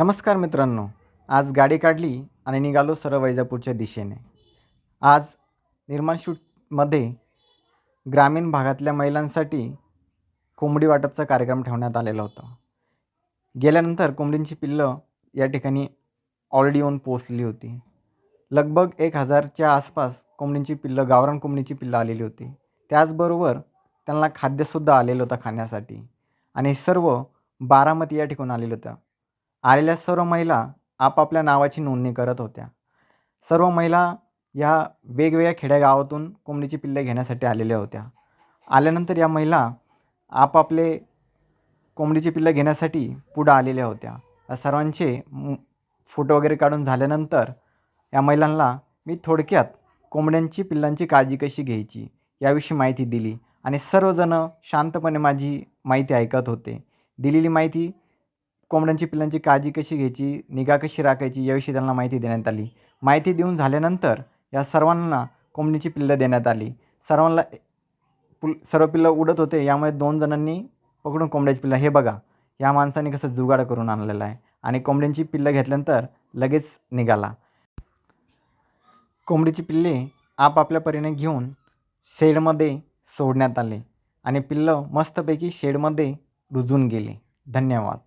नमस्कार मित्रांनो आज गाडी काढली आणि निघालो सरळ वैजापूरच्या दिशेने. आज निर्माण शूटमध्ये ग्रामीण भागातल्या महिलांसाठी कोंबडी वाटपचा कार्यक्रम ठेवण्यात आलेला होता. गेल्यानंतर कोंबडींची पिल्लं या ठिकाणी ऑलरेडी येऊन पोचली होती. लगभग एक हजारच्या आसपास कोंबडींची पिल्लं गावरान कोंबडीची पिल्लं आलेली होती. त्याचबरोबर त्यांना खाद्यसुद्धा आलेलं होतं खाण्यासाठी. आणि सर्व बारामती या ठिकाणी आलेलं होतं. आलेल्या सर्व महिला आपापल्या नावाची नोंदणी करत होत्या. सर्व महिला या वेगवेगळ्या खेड्यागावातून कोंबडीची पिल्ले घेण्यासाठी आलेल्या होत्या. आल्यानंतर या महिला आपापले कोंबडीची पिल्लं घेण्यासाठी पुढं आलेल्या होत्या. या सर्वांचे फोटो वगैरे काढून झाल्यानंतर या महिलांना मी थोडक्यात कोंबड्यांची पिल्लांची काळजी कशी घ्यायची याविषयी माहिती दिली आणि सर्वजणं शांतपणे माझी माहिती ऐकत होते. दिलेली माहिती कोंबड्यांची पिल्लांची काळजी कशी घ्यायची निगा कशी राखायची याविषयी त्यांना माहिती देण्यात आली. माहिती देऊन झाल्यानंतर या सर्वांना कोंबडीची पिल्लं देण्यात आली. सर्वांना पुल सर्व पिल्लं उडत होते यामुळे दोन जणांनी पकडून कोंबड्याची पिल्लं हे बघा या माणसाने कसं जुगाड करून आणलेलं आहे. आणि कोंबड्यांची पिल्लं घेतल्यानंतर लगेच निघाला. कोंबडीची पिल्ले आपापल्या परीने घेऊन शेडमध्ये सोडण्यात आले आणि पिल्लं मस्तपैकी शेडमध्ये रुजून गेले. धन्यवाद.